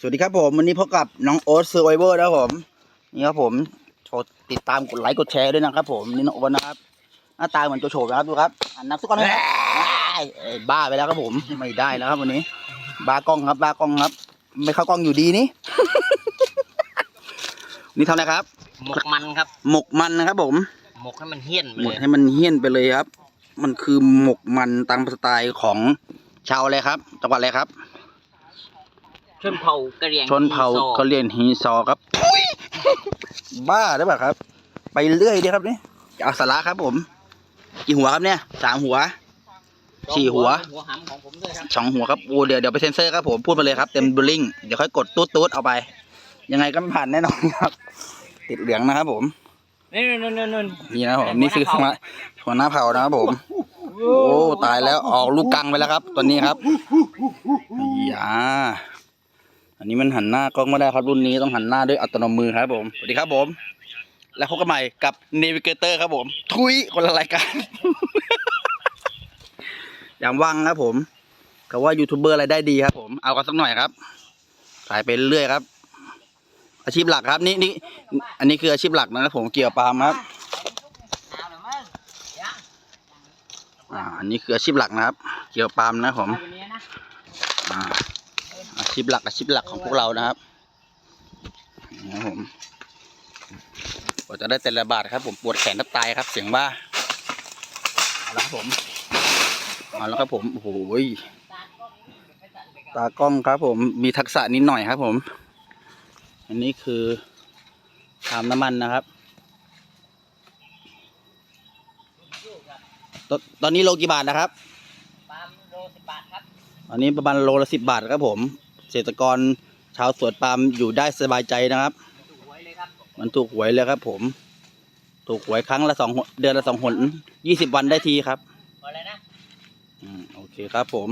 สวัสดีครับผมวันนี้พบกับน้องโอ๊ตเซอร์ไวเวอร์นะครับผมนี่ครับผมโชว์ติดตามกดไลค์กดแชร์ด้วยนะครับผมนี่น้องโอ๊ตนะครับหน้าตาเหมือนโจโฉนะครับดูครับหันนักสุกอนนะครับเอ้ยบ้าไปแล้วครับผมไม่ได้แล้วครับวันนี้ บ้ากล้องครับบ้ากล้องครับ ไม่เข้ากล้องอยู่ดีนี่ นี่ทำอะไรครับ หมกมันครับ หมกมันนะครับผมหมกให้มันเหี้ยนไปหมเลกยให้มันเฮี้ยนไปเลยครับ มันคือหมกมันตามสไตล์ของชาวอะไรครับจังหวัดอะไรครับ ชนเผ่ากะเหรี่ยงชนเผ่าอีโซกะเหรี่ยงฮีซอครับบ้าหรือเปล่าครับ ไปเรื่อยดีครับนี่เอาสาระครับผม กี่หัวครับเนี่ยสามหัว สี่หัว หัวหำของผมด้วยครับสองหัวครับโอ้เดี๋ยวเดี๋ยวไปเซ็นเซอร์ครับผมพูดมาเลยครับเต็มบูลลิงเดี๋ยวค่อยกดตูดตูดเอาไป ยังไงก็ไม่ผ่านแน่นอนครับ ติดเหลืองนะครับผม นี่นู่นนู่นนู่นนี่นะครับผมนี่คือหัวหน้าหัวหน้าเผ่านะครับผม โอ้ตายแล้วออกลูกกังไปแล้วครับ ตัวนี้ครับอย่า อันนี้มันหันหน้ากล้องไม่ได้ครับรุ่นนี้ต้องหันหน้าด้วยอัตโนมือครับผมสวัสดีครับผม แล้วพบกันใหม่กับ Navigator ครับผม ทุยคนละรายการอย่างว่างครับผมเขาว่ายูทูบเบอร์อะไรได้ดีครับ ผมเอากันสักหน่อยครับถ่ายไปเรื่อยครับ อาชีพหลักครับ นี่นี่อันนี้คืออาชีพหลักนะครับผมเกี่ยวปาล์มครับเอาละมั้งยังอ่าอันนี้คืออาชีพหลักนะครับ เกี่ยวปาล์มนะผมเอา ชีพหลักอาชีพหลักของพวกเรานะครับนี่ครับผมกว่าจะได้แต่ละบาทครับ ผมปวดแขนแทบตายครับ เสียงบ้าเอาละครับผมเอาแล้วครับผมโอ้โหยตากล้องครับ ผมมีทักษะนิดหน่อยครับ ผม อันนี้คือทำน้ำมันนะครับตอนตอนนี้โลกี่บาทนะครับปาล์มโลสิบบาทครับอันนี้ประมาณโลละสิบบาทครับผม เกษตรกรชาวสวนปาล์มอยู่ได้สบายใจนะครับถูกหวยเลยครับ มันถูกหวยเลยครับ ผม ถูกหวยครั้งละสองหนเดือนละสองหนยี่สิบวันได้ทีครับพอแล้วนะอืมโอเคครับผม